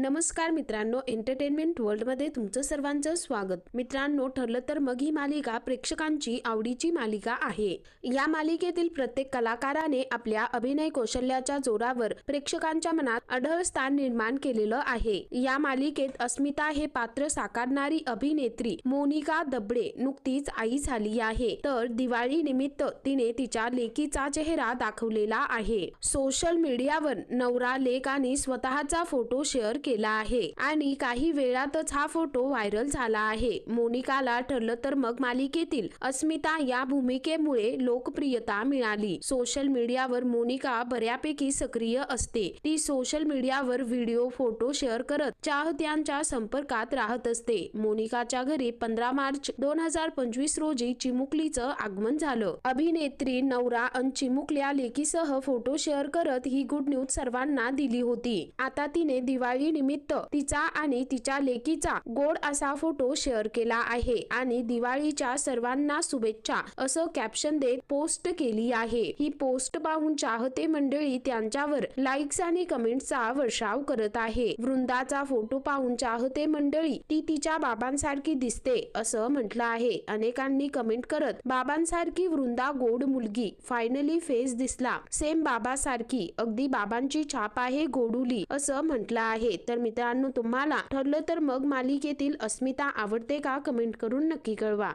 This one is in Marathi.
नमस्कार मित्रांनो एंटरटेनमेंट वर्ल्डमध्ये तुमचं सर्वांचं स्वागत. मित्रांनो ठरलं तर मग ही मालिका प्रेक्षकांची आवडीची मालिका आहे. या मालिकेतील प्रत्येक कलाकाराने आपल्या अभिनय कौशल्याच्या जोरावर प्रेक्षकांच्या मनात अढळ स्थान निर्माण केलेलं आहे. या मालिकेत अस्मिता हे पात्र साकारणारी अभिनेत्री मोनिका दबडे नुकतीच आई झाली आहे. तर दिवाळी निमित्त तिने तिच्या लेकीचा चेहरा दाखवलेला आहे. सोशल मीडियावर नवरा लेख आणि स्वतःचा फोटो शेअर केला आहे. आणि काही वेळातच हा फोटो व्हायरल झाला आहे. मोनिकाला ठरलं तर मग मालिकेतील अस्मिता या भूमिकेमुळे लोकप्रियता मिळाली. सोशल मीडियावर मोनिका बऱ्यापैकी सक्रिय असते. ती सोशल मीडियावर व्हिडिओ फोटो शेअर करत चाहत्यांच्या संपर्कात राहत असते. मोनिकाच्या घरी पंधरा मार्च दोन हजार पंचवीस रोजी चिमुकलीचं आगमन झालं. अभिनेत्री नवरा अन चिमुकल्या लेकीसह फोटो शेअर करत ही गुड न्यूज सर्वांना दिली होती. आता तिने दिवाळी निमित्त तिचा आणि तिच्या लेकीचा गोड असा फोटो शेअर केला आहे आणि दिवाळीच्या सर्वांना शुभेच्छा असं कॅप्शन देत पोस्ट केली आहे. ही पोस्ट पाहून चाहते मंडळी त्यांच्यावर लाईक्स आणि कमेंट्सचा वर्षाव करत आहे. वृंदाचा फोटो पाहून चाहते मंडळी ती तिच्या बाबांसारखी दिसते असं म्हटलं आहे. अनेकांनी कमेंट करत बाबांसारखी वृंदा गोड मुलगी फायनली फेस दिसला. सेम बाबासारखी. अगदी बाबांची छाप आहे गोडुली असं म्हटलं आहे. तर मित्रांनो तुम्हाला ठरलं तर मग मालिकेतील अस्मिता आवडते का? कमेंट करून नक्की कळवा.